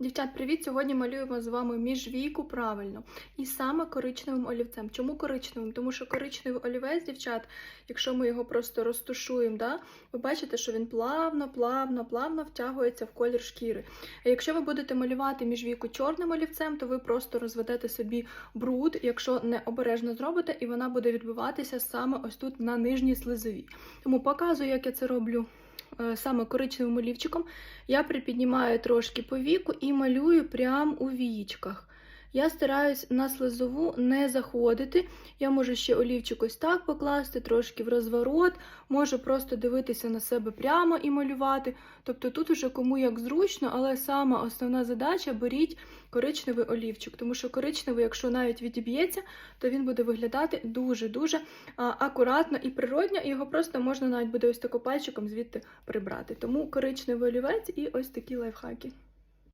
Дівчат, привіт! Сьогодні малюємо з вами міжвійку правильно і саме коричневим олівцем. Чому коричневим? Тому що коричневий олівець, дівчат, якщо ми його просто розтушуємо, да, ви бачите, що він плавно, плавно, плавно втягується в колір шкіри. А якщо ви будете малювати міжвійку чорним олівцем, то ви просто розведете собі бруд, якщо не обережно зробите, і вона буде відбиватися саме ось тут на нижній слизовій. Тому показую, як я це роблю саме коричневим олівчиком. Я припіднімаю трошки по віку і малюю прямо у вієчках. Я стараюсь на слизову не заходити. Я можу ще олівчик ось так покласти, трошки в розворот, можу просто дивитися на себе прямо і малювати. Тобто тут уже кому як зручно, але сама основна задача беріть коричневий олівчик, тому що коричневий, якщо навіть відіб'ється, то він буде виглядати дуже-дуже акуратно і природньо, і його просто можна навіть буде ось тако пальчиком звідти прибрати. Тому коричневий олівець і ось такі лайфхаки.